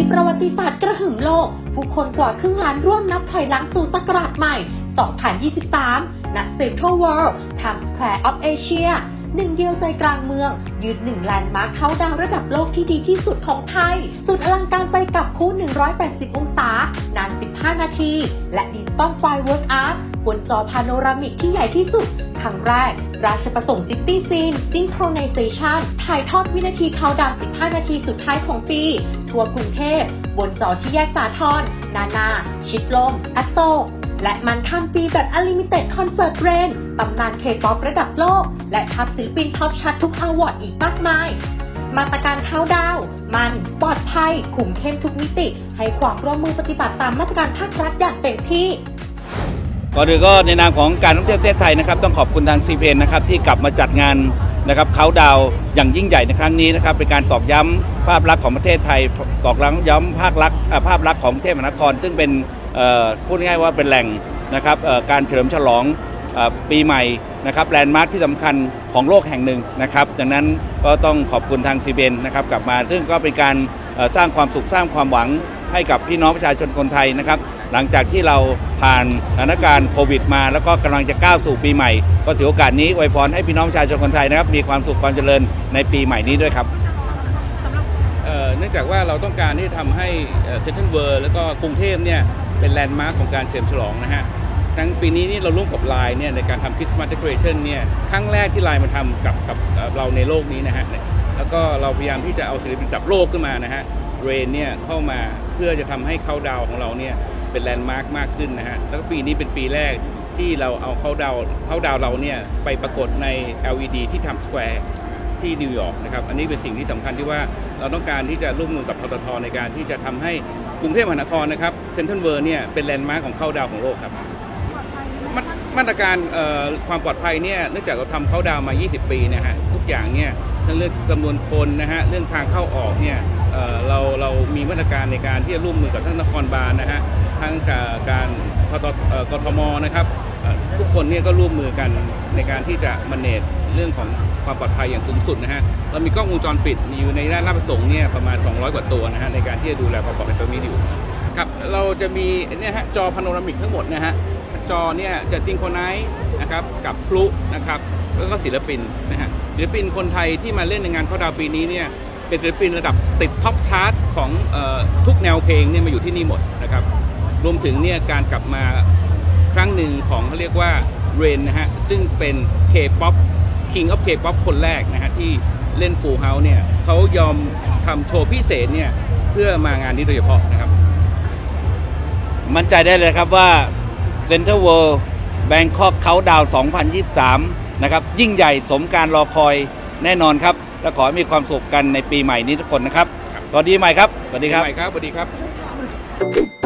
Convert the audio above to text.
ทีประวัติศาสตร์กระหึ่มโลก ผู้คนกว่าครึ่งล้านร่วมนับถอยหลังสู่ตกราชใหม่ 2023 ณ Central World Times Square of Asia หนึ่งเดียวใจกลางเมือง ยืนหนึ่งแลนด์มาร์คเขาดาวระดับโลกที่ดีที่สุดของไทย สุดอลังการไปกับคู่ 180 องศา 15 นาที และดิจิตอลไฟเวิร์กอาร์ตบนจอพาโนรามิกที่ใหญ่ที่สุด ครั้งแรก ราชประสงค์ซิตี้ซีนซิงโครไนเซชันถ่ายทอดวินาทีเขาดาว15 นาทีสุดท้ายของปี ทัวร์กรุงเทพ บนจอที่แยกสาทรนานา ชิดลมอโศกและมันข้ามปีแบบ Unlimited Concert Rain ตำนานเคป๊อประดับโลก และทัพศิลปินท็อปชัดทุกอวอร์ดอีกมากมาย มาตรการเข้าดาว มันปลอดภัยคุมเข้มทุกมิติ ให้ความร่วมมือปฏิบัติตามมาตรการภาครัฐอย่างเต็มที่ก่อนอื่นก็ในนามของการท่องเที่ยวประเทศไทยนะครับ ต้องขอบคุณทางซีเพนนะครับที่กลับมาจัดงานนะครับเขาดาวอย่างยิ่งใหญ่ในครั้งนี้นะครับเป็นการตอกย้ำภาพลักษณ์ของประเทศไทย ตอกย้ำภาพลักษณ์ภาพลักษณ์ของกรุงเทพมหานคร ซึ่งเป็นพูดง่ายว่าเป็นแหล่งนะครับการเฉลิมฉลอง ปีใหม่นะครับแลนด์มาร์คที่สำคัญของโลกแห่งหนึ่งนะครับดังนั้นก็ต้องขอบคุณทางซีเบนนะครับกลับมา ซึ่งก็เป็นการสร้างความสุขสร้างความหวังให้กับพี่น้องประชาชนคนไทยนะครับหลังจากที่เราผ่านสถานการณ์โควิดมา แล้วก็กำลังจะก้าวสู่ปีใหม่ ก็ถือโอกาสนี้อวยพรให้พี่น้องประชาชนคนไทยนะครับมีความสุขความเจริญในปีใหม่นี้ด้วยครับเอ่อเนื่องจากว่าเราต้องการที่จะทำให้เซ็นทรัลเวิร์แล้วก็กรุงเทพเนี่ยเป็นแลนด์มาร์คของการเฉลิมฉลองนะฮะ ทั้งปีนี้นี่เราร่วมกับไลน์เนี่ยในการทำคริสต์มาสเดคอเรชันเนี่ยครั้งแรกที่ไลน์มาทำกับกับเราในโลกนี้นะฮะแล้วก็เราพยายามที่จะเอาศิลปินระดับโลกขึ้นมานะฮะเรนเนี่ยเข้ามาเพื่อจะทำให้เข้าดาวของเราเนี่ยเป็นแลนด์มาร์คมากขึ้นนะฮะแล้วก็ปีนี้เป็นปีแรกที่เราเอาเข้าดาวเข้าดาวเราเนี่ยไปปรากฏใน LED ที่ทำสแควร์ที่นิวยอร์กนะครับอันนี้เป็นสิ่งที่สำคัญที่ว่าเราต้องการที่จะร่วมมือกับทททในการที่จะทำให้กรุงเทพมหานครนะครับเซ็นทรัลเวิร์เนี่ยเป็นแลนด์มาร์คของเข้าดาวของโลกครับ มามาตรการความปลอดภัยเนี่ยเนื่องจากเราทำเข้าดาวมา 20 ปีนะฮะทุกอย่างเนี่ยทั้งเรื่องจำนวนคนนะฮะเรื่องทางเข้าออกเนี่ยเเราเรามีมาตรการในการที่จะร่วมมือกับทั้งนครบาลนะฮะทั้งการกทมนะครับทุกคนเนี่ยก็ร่วมมือกันในการที่จะม a เนจเรื่องของความปลอดภัยอย่างสูงสุดนะฮะเรามีกล้องวงจรปิดอยู่ในด้านลาดประสงค์เนี่ยประมาณ 200 กว่าตัวนะฮะในการที่จะดูแลความปลอดภัยตรงนี้อยู่ครับเราจะมีเนี่ยฮะจอพาโนรามิกทั้งหมดนะฮะ จอเนี่ยจะซิงโครไนซ์นะครับกับพลุนะครับแล้วก็ศิลปินนะฮะศิลปินคนไทยที่มาเล่นในงานเข้าดาวปีนี้เนี่ยเป็นศิลปินระดับติดท็อปชาร์ตของออทุกแนวเพลงเนี่ยมาอยู่ที่นี่หมดนะครับรวมถึงเนี่ยการกลับมาครั้งหนึ่งของเขาเรียกว่าเรนนะฮะซึ่งเป็น K-POP King of K-POP คนแรกนะฮะที่เล่น Full House เนี่ยเขายอมทำโชว์พิเศษเนี่ยเพื่อมางานนี้โดยเฉพาะนะครับ มั่นใจได้เลยครับว่า Central World Bangkok Countdown 2023 นะครับ ยิ่งใหญ่สมการรอคอยแน่นอนครับ และขอให้มีความสุขกันในปีใหม่นี้ทุกคนนะครับครับสวัสดีใหม่ครับ สวัสดีครับ ใหม่ครับสวัสดีครับ